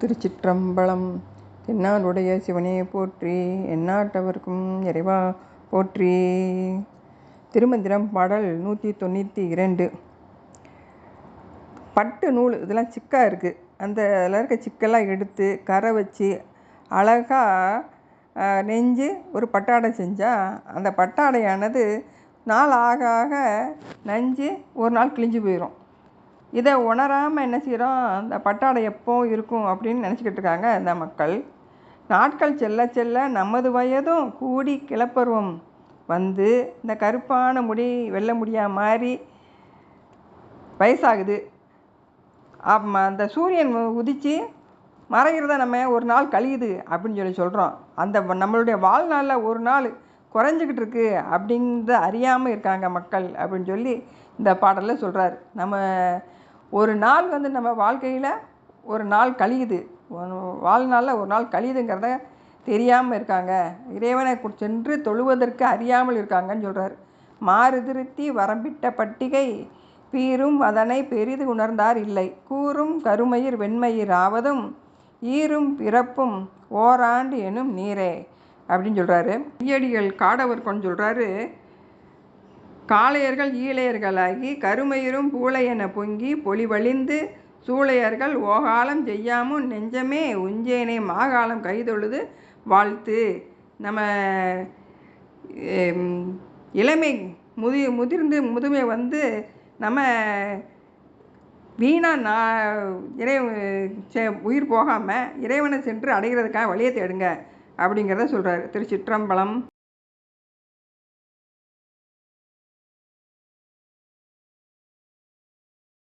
திருச்சிற்றம்பலம். என்னாருடைய சிவனே போற்றி எந்நாட்டவர்க்கும் இறைவா போற்றி. திருமந்திரம் பாடல் நூற்றி தொண்ணூற்றி இரண்டு. பட்டு நூல் இதெல்லாம் சிக்காக இருக்குது அந்த அதில் இருக்க சிக்கெல்லாம் எடுத்து கரை வச்சு அழகாக நெஞ்சு ஒரு பட்டாடை செஞ்சால் அந்த பட்டாடையானது நாள் ஆக ஆக நஞ்சு ஒரு நாள் கிழிஞ்சு போயிடும் இதை உணராமல் என்ன செய்கிறோம் அந்த பட்டாடை எப்போ இருக்கும் அப்படின்னு நினச்சிக்கிட்டு இருக்காங்க இந்த மக்கள். நாட்கள் செல்ல செல்ல நமது வயதும் கூடி கிளப்பருவம் வந்து இந்த கருப்பான முடி வெல்ல முடியா மாதிரி வயசாகுது. அந்த சூரியன் உதித்து மறைகிறத நம்ம ஒரு நாள் கழியுது அப்படின்னு சொல்லி சொல்கிறோம் அந்த நம்மளுடைய வாழ்நாளில் ஒரு நாள் குறைஞ்சிக்கிட்டு இருக்கு அப்படிங்கிறத அறியாமல் இருக்காங்க மக்கள் அப்படின்னு சொல்லி இந்த பாடலில் சொல்கிறாரு நம்ம ஒரு நாள் வந்து நம்ம வாழ்க்கையில் ஒரு நாள் கழியுது. வாழ்நாளில் ஒரு நாள் கழியுதுங்கிறத தெரியாமல் இருக்காங்க. இறைவனை சென்று தொழுவதற்கு அறியாமல் இருக்காங்கன்னு சொல்கிறார் மாறு திருத்தி வரம்பிட்ட பட்டிகை பீரும் அதனை பெரிது உணர்ந்தார் இல்லை. கூறும் கருமயிர் வெண்மயிர் ஆவதும் ஈரும் பிறப்பும் ஓராண்டு எனும் நீரே அப்படின்னு சொல்கிறாரு ஐயடிகள் காடவர் கொண்டு சொல்கிறாரு காளையர்கள் ஈழையர்களாகி கருமயிரும் பூளையென பொங்கி பொலிவழிந்து சூளையர்கள் ஓகாலம் செய்யாமும் நெஞ்சமே உஞ்சேனை மாகாலம் கைதொழுது வாழ்த்து. நம்ம இளமை முதி முதிர்ந்து முதுமை வந்து நம்ம வீணாக நான் இறை உயிர் போகாமல் இறைவனை சென்று அடைகிறதுக்காக வழியை தேடுங்க அப்படிங்கிறத சொல்கிறார் திருச்சிற்றம்பலம்.